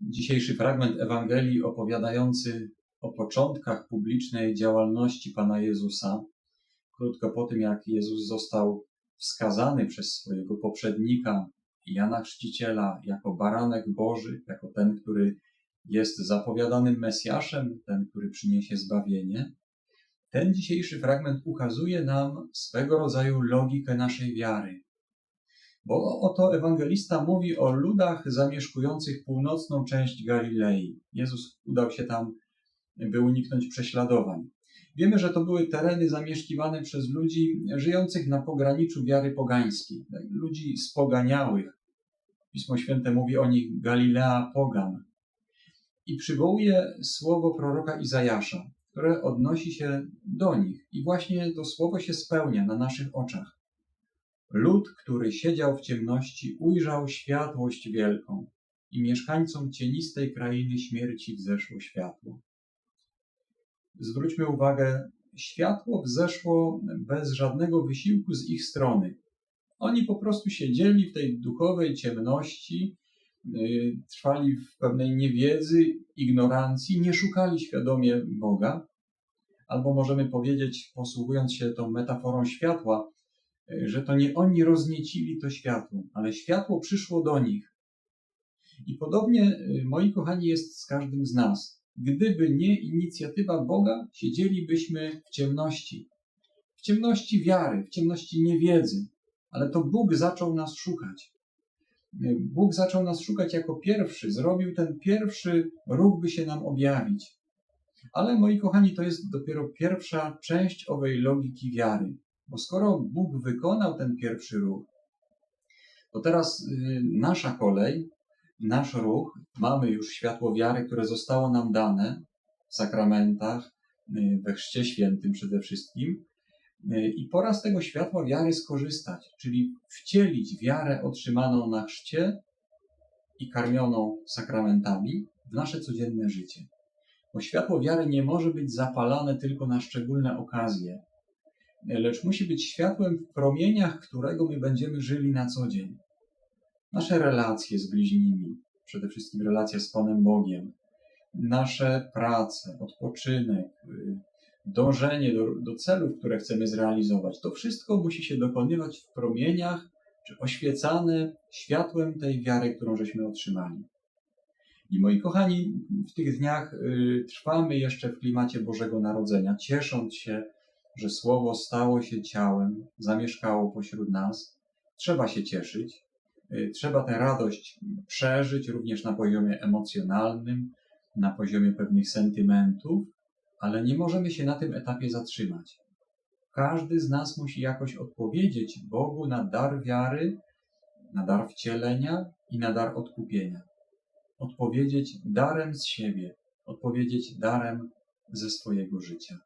Dzisiejszy fragment Ewangelii opowiadający o początkach publicznej działalności Pana Jezusa, krótko po tym jak Jezus został wskazany przez swojego poprzednika Jana Chrzciciela jako baranek Boży, jako ten, który jest zapowiadanym Mesjaszem, ten, który przyniesie zbawienie. Ten dzisiejszy fragment ukazuje nam swego rodzaju logikę naszej wiary. Bo oto ewangelista mówi o ludach zamieszkujących północną część Galilei. Jezus udał się tam, by uniknąć prześladowań. Wiemy, że to były tereny zamieszkiwane przez ludzi żyjących na pograniczu wiary pogańskiej, ludzi spoganiałych. Pismo Święte mówi o nich Galilea Pogan. I przywołuje słowo proroka Izajasza, które odnosi się do nich. I właśnie to słowo się spełnia na naszych oczach. Lud, który siedział w ciemności, ujrzał światłość wielką i mieszkańcom cienistej krainy śmierci wzeszło światło. Zwróćmy uwagę, światło wzeszło bez żadnego wysiłku z ich strony. Oni po prostu siedzieli w tej duchowej ciemności, yy, trwali w pewnej niewiedzy, ignorancji, nie szukali świadomie Boga. Albo możemy powiedzieć, posługując się tą metaforą światła, że to nie oni rozniecili to światło, ale światło przyszło do nich. I podobnie, yy, moi kochani, jest z każdym z nas. Gdyby nie inicjatywa Boga, siedzielibyśmy w ciemności. W ciemności wiary, w ciemności niewiedzy, ale to Bóg zaczął nas szukać. Bóg zaczął nas szukać jako pierwszy, zrobił ten pierwszy ruch, by się nam objawić. Ale moi kochani, to jest dopiero pierwsza część owej logiki wiary, bo skoro Bóg wykonał ten pierwszy ruch, to teraz y, nasza kolej, nasz ruch, mamy już światło wiary, które zostało nam dane w sakramentach, y, we chrzcie świętym przede wszystkim, i pora z tego światła wiary skorzystać, czyli wcielić wiarę otrzymaną na chrzcie i karmioną sakramentami w nasze codzienne życie. Bo światło wiary nie może być zapalane tylko na szczególne okazje, lecz musi być światłem w promieniach, którego my będziemy żyli na co dzień. Nasze relacje z bliźnimi, przede wszystkim relacja z Panem Bogiem, nasze prace, odpoczynek, dążenie do, do celów, które chcemy zrealizować, to wszystko musi się dokonywać w promieniach, czy oświecane światłem tej wiary, którą żeśmy otrzymali. I moi kochani, w tych dniach y, trwamy jeszcze w klimacie Bożego Narodzenia, ciesząc się, że Słowo stało się ciałem, zamieszkało pośród nas. Trzeba się cieszyć, y, trzeba tę radość przeżyć również na poziomie emocjonalnym, na poziomie pewnych sentymentów, ale nie możemy się na tym etapie zatrzymać. Każdy z nas musi jakoś odpowiedzieć Bogu na dar wiary, na dar wcielenia i na dar odkupienia. Odpowiedzieć darem z siebie, odpowiedzieć darem ze swojego życia.